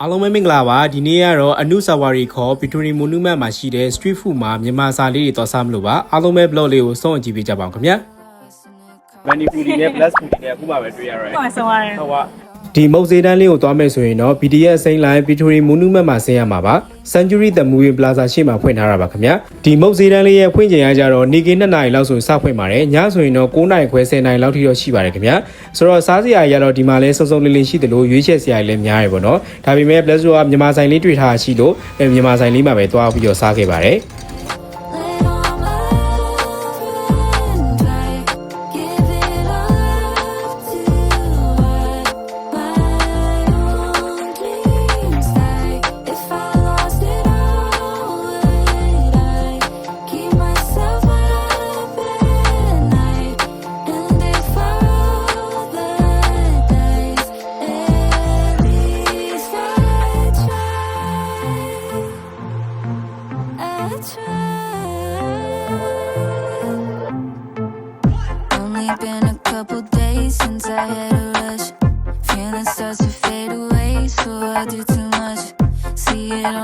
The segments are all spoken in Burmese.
အားလုံးပဲမင်္ဂလာပါဒီနေ့ကတော့အနုဆာဝါရီခေါ် Victory Monument မှာရှိတဲ့ street food မှာမြန်မာစာလေးတွေတော်စားမလို့ပါအားလုံးပဲ blog လေးကိုစောင့်ကြည့်ပေးကြပါအောင်ခင်ဗျာမန်နီပူဒီနဲ့ plus ပူဒီနဲ့အခုမှပဲတွေ့ရရတယ်ဟုတ်ဆုံးရတယ်ဟုတ်ပါ ဒီမုတ်စေးတန်းလေးကိုသွားမယ်ဆိုရင်တော့ BTS စိမ်းလိုင်း Victory Monument မှာဆင်းရမှာပါ Century The Movie Plaza ရှေ့မှာဖွင့်ထားတာပါခင်ဗျာဒီမုတ်စေးတန်းလေးရဲ့ဖွင့်ချိန်ရကြတော့နေ့ကင်း2နာရီလောက်ဆိုစဖွင့်ပါတယ်ညဆိုရင်တော့9နာရီခွဲ10နာရီလောက်ထိတော့ရှိပါတယ်ခင်ဗျာဆိုတော့စားစရာကြီးကတော့ဒီမှာလဲစုံစုံလင်းလင်းရှိတယ်လို့ရွေးချယ်စရာကြီးလည်းများရယ်ပေါ့နော်ဒါပေမဲ့ Plus ကမြန်မာဆိုင်လေးတွေ့ထားရှိလို့အဲမြန်မာဆိုင်လေးမှာပဲသွားပြီးတော့စားခဲ့ပါတယ်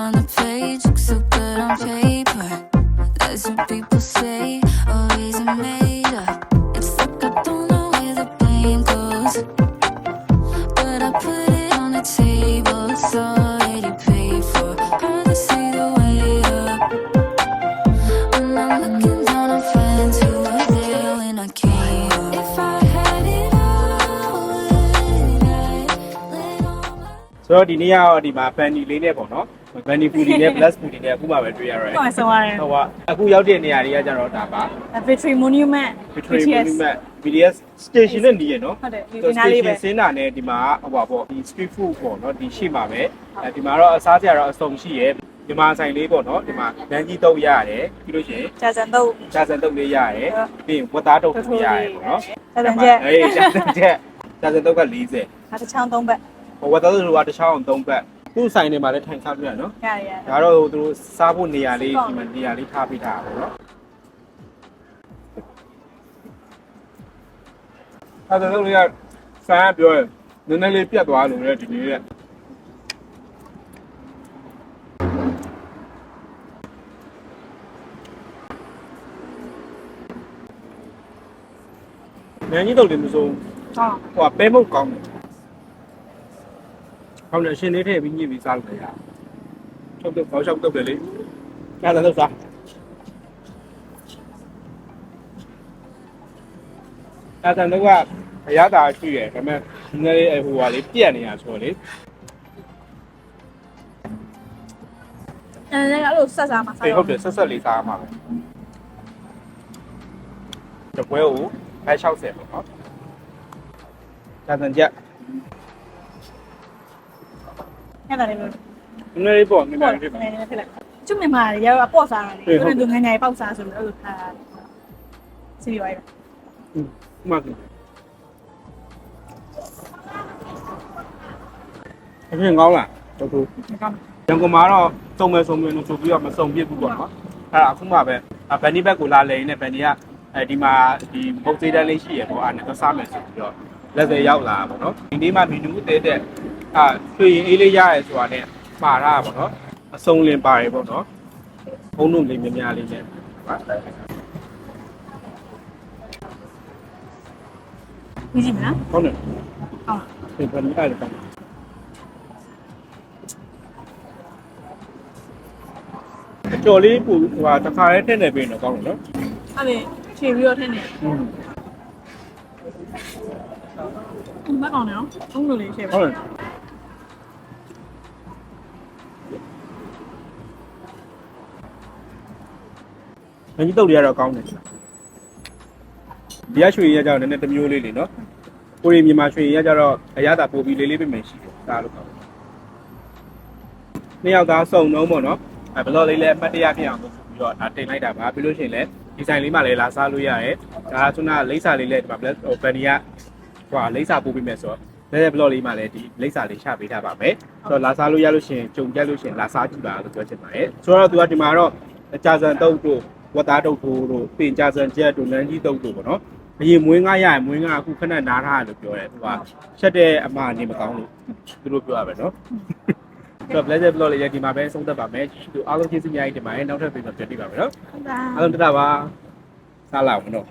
on the page, looks so good on paper. That's what people say, always made up. It's like I don't know where the blame goes. But I put it on the table, it's already paid for. Hard to see the way up. When I'm looking down on friends who were there when I came up. If I had it all, would I let all my ဆိုတော့ဒီနေ့ကတော့ဒီမှာဖန်နီလေးနဲ့ပေါ့နော် မန်နီပူဒီနဲ့ plus ပူဒီနဲ့အခုမှပဲတွေ့ရရတယ်ဟုတ်ဆုံးရတယ်ဟုတ်ပါအခုရောက်တဲ့နေရာတွေကကြတော့ဒါပါ Victory Monument Victory Monument BTS station နဲ့နေရနော်ဟုတ်တယ်ဒီဆိုနားလေးပဲ station ဆင်းတာနဲ့ဒီမှာဟိုပါပေါ့ဒီ street food ပေါ့နော်ဒီရှိမှာပဲအဲဒီမှာတော့အစားစရာတော့အစုံရှိရယ်မြန်မာဆိုင်လေးပေါ့နော်ဒီမှာလမ်းကြီးတုပ်ရရတယ်ပြီးလို့ရှိရင်ကြာစံတော့ဂျာဆန်တုပ်လေးရရတယ်ပြီးရင်ဝတ်သားတုပ်လေးရရတယ်ပေါ့နော်ကြာစံချက်အေးဂျာဆန်ချက်ဂျာဆန်တုပ်က40ဒါတစ်ချောင်းသုံးဘက်ဟိုဝတ်သားတုပ်ကတစ်ချောင်းအောင်3ဘက် သူ့ဆိုင်တွေမှာလည်းထိုင်စားပြရနော်ရရရဒါတော့သူတို့စားဖို့နေရာလေးဒီမှာနေရာလေးထားပေးထားတာပေါ့နော်အဲ့ဒါတော့လေးကဆန်းပြောရင်နည်းနည်းလေးပြတ်သွားလို့လေဒီနေ့ကနန်းကြီးတုတ်လေးမစိုးဟုတ်ဟိုကပဲမုတ်ကောင်းတယ် ကောင်းတယ်အရှင်လေးထည့်ပြီးညှစ်ပြီးစားလို့ရတယ်ချုပ်တော့ဘောက်ချောက်တော့တယ်လေအဲ့ဒါတော့စားအဲ့ဒါတော့ကအရသာရှိရယ်ဒါပေမဲ့နည်းနည်းလေးဟိုဟာလေးပြက်နေတာဆိုတော့လေအဲလည်းအဲ့လိုဆက်စားမှာစားအေးဟုတ်တယ်ဆက်ဆက်လေးစားရမှာပဲတပွဲကိုအဲ60ပေါ့နော်ဒါစံချက် အဲ့ဒါလေးပဲနည်းနည်းလေးပေါ့နည်းနပေါ့ည်းလေးနပေါ့ည်းနည်းဖြစ်လိုက်ကျွတ်မြန်မာတွေရောပေါ့စားတယ်သူတို့ငငယ်ပေါက်စားဆိုလို့အဲ့လိုထားစီရီဝိုင်းမှန်တယ်အပြင်ကောင်းလားတော်တော်ကောင်းရန်ကုန်မှာတော့စုံမယ်စုံမယ်လို့ဆိုပြီးတော့မစုံပြစ်ဘူးပေါ့နော်အဲ့ဒါအခုမှပဲဗန်နီဘက်ကိုလာလဲနေဗန်နီကအဲဒီမှာဒီမုတ်သေးတန်းလေးရှိရပေါ့အဲ့ဒါစားမယ်ဆိုပြီးတော့လက်သေးရောက်လာပေါ့နော်ဒီနေ့မှမီနူးသေးတဲ့ အာရွှေရင်အေးလေးရရဲဆိုတာနဲ့ပါတာပေါ့နော်အစုံလင်ပါတယ်ပေါ့နော်ဘုံတို့လေးများများလေးနဲ့ပါပြီးကြည့်မလားဟုတ်တယ်ဟုတ်ဒီဗန်နီအဲ့ဒါအကျော်လေးပူဟိုဟာတစ်ခါလေးထည့်နေပြီတော့ကောင်းတယ်နော်အဲ့ဒီခြေပြီးတော့ထင်းနေอืมမကောင်းနော်အုံးလိုလေးခြေပဲဟုတ်တယ်မ င်းကြီးတုတ်တွေကတော့ကောင်းတယ်ဒီကရွှေရကြတော့နည်းနည်းတစ်မျိုးလေးလေနော်ကိုရီမြန်မာရွှေရကြတော့အရသာပို့ပြီးလေးလေးပဲမယ်ရှိတယ်ဒါလို့ကောင်းတယ်နှစ်ယောက်သားစုံတော့ပေါ့နော်အဲဘလော့လေးလည်းအမှတ်တရဖြစ်အောင်လို့ဆိုပြီးတော့ဒါတင်လိုက်တာပါပြီးလို့ရှိရင်လည်းဒီဆိုင်လေးမှလည်းလာစားလို့ရတယ်ဒါကခုနလိမ့်စာလေးလည်းဒီမှာ black ဟိုဗန်နီကဟိုလိမ့်စာပို့ပြီးမယ်ဆိုတော့လည်းဘလော့လေးမှလည်းဒီလိမ့်စာလေးချပေးထားပါမယ်ဆိုတော့လာစားလို့ရလို့ရှိရင်ဂျုံကြက်လို့ရှိရင်လာစားကြည့်ပါလို့ပြောချင်ပါတယ်ဆိုတော့သူကဒီမှာတော့အကြစံတုတ်တို့ ဝက်သားတုတ်ထိုးတို့ပင်ကြဆန်ချက်တို့လမ်းကြီးတုတ်တို့ပေါ့နော်အရင်မွေးငါရရင်မွေးငါအခုခဏနားထားတယ်လို့ပြောတယ်သူကချက်တဲ့အမနေမကောင်းလို့သူတို့ပြောရပဲနော်ဆိုတော့ pleasure blog လေးရဒီမှာပဲဆုံးသက်ပါမယ်သူအားလုံးကျေးဇူးများကြီးတင်ပါတယ်နောက်ထပ်ပြန်ပြန်တွေ့ပါမယ်နော်ဟုတ်ပါအားလုံးတတပါစားလာအောင်နော်